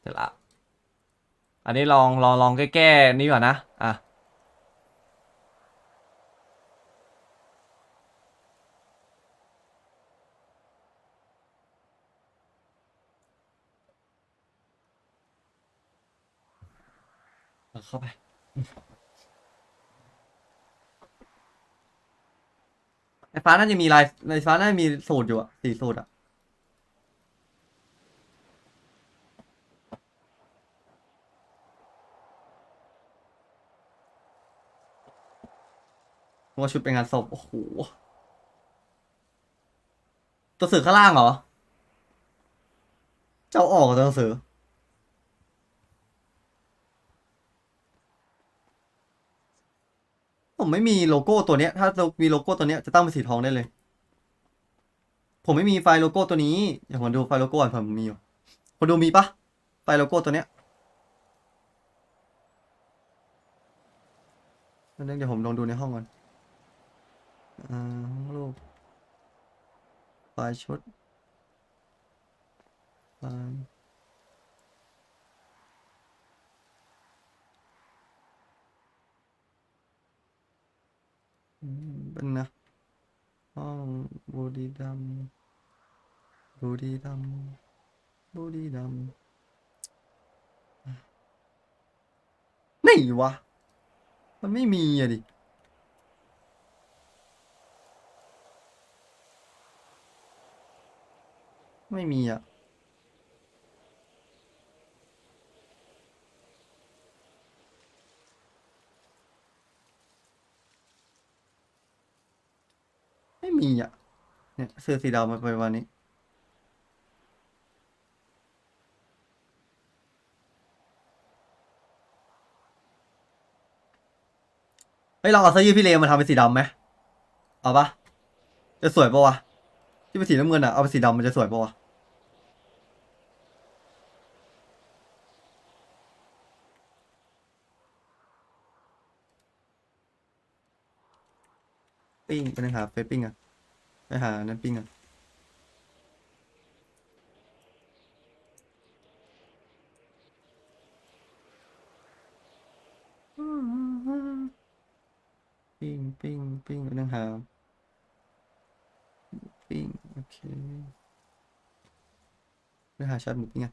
เสร็จละ อันนี้ลองลองลองแก้ๆนี่ก่อนนะ อะเอาเข้าไปไฟฟ้าน่าจะมีลายไฟฟ้าน่าจะมีสูตรอยู่อะสี่สูตรอะ ว่าชุดเป็นงานศพโอ้โหตัวสื่อข้างล่างเหรอ เจ้าออกตัวสือผมไม่มีโลโก้ตัวเนี้ย ถ้ามีโลโก้ตัวเนี้ยจะตั้งเป็นสีทองได้เลย ผมไม่มีไฟล์โลโก้ตัวนี้อย่าผมดูไฟล์โลโก้ก่อนผมมีอยู่คนดูมีปะไฟล์โลโก้ตัวเนี้ยนั่นเดี๋ยวผมลองดูในห้องก่อน รูปไฟล์ชุดไฟล์อืมเป็นนะห้องบุรีรัมบุรีรัมบุรีรัมไหนวะ มันไม่มีอะดิ ไม่มีอะ ไม่มีอะ เนี่ยเสื้อสีดำมาไปวันนี้เฮ้ยลองเอาเสื้อยืดพี่เลมาทำเป็นสีดำไหมเอาปะจะสวยปะวะที่เป็นสีน้ำเงินอะเอาเป็นสีดำมันจะสวยปะวะ ปิ้งไปหาเฟซปิ้งอะ ไปหานั่นปิ้งอะปิ้งปิ้งปิ้งไปหาปิ้งโอเคไปหาชัดหมูปิ้งอะ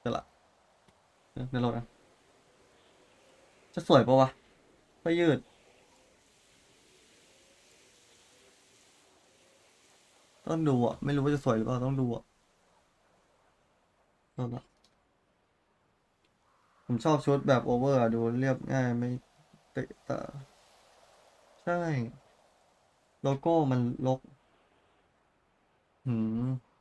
เดี๋ยวละ เดี๋ยวโหลดอะจะสวยปะวะไปยืด ต้องดูอะ ไม่รู้ว่าจะสวยหรือเปล่า ต้องดูอะโหลดละผมชอบชุดแบบโอเวอร์อะดูเรียบง่ายไม่เตะตาใช่ โลโก้มันลกหืม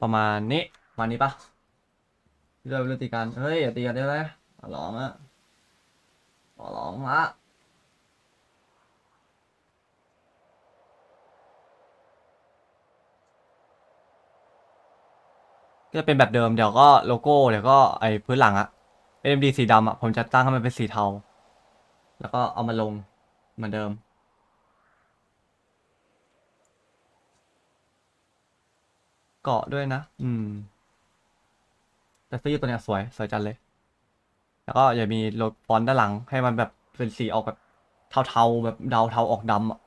ประมาณนี้ประมาณนี้ปะเริ่มเริ่มตีกันเฮ้ยอย่าตีกันได้ไหมขอร้องอะขอร้องละก็จะเป็นแบบเดิมเดี๋ยวก็โลโก้เดี๋ยวก็ไอ้พื้นหลังอะ AMD สีดำอะผมจะตั้งให้มันเป็นสีเทา แล้วก็เอามาลงเหมือนเดิม เกาะด้วยนะ อืม แต่เสื้อยืดตัวเนี้ยสวย สวยจัดเลย แล้วก็อย่ามีโลฟอนต์ด้านหลัง ให้มันแบบเป็นสีออกแบบเทาๆแบบเดาเทาออกดำอะ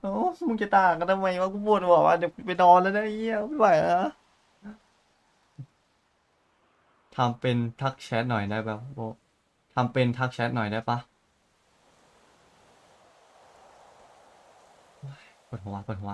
โอ้มึงจะต่างกันทำไมวะกูปวดหัวว่ะเดี๋ยวไปนอนแล้วนะไอ้เหี้ยไม่ไหวแล้วทำเป็นทักแชทหน่อยได้ป่ะโบทำเป็นทักแชทหน่อยได้ปะปวดหัวปวดหัว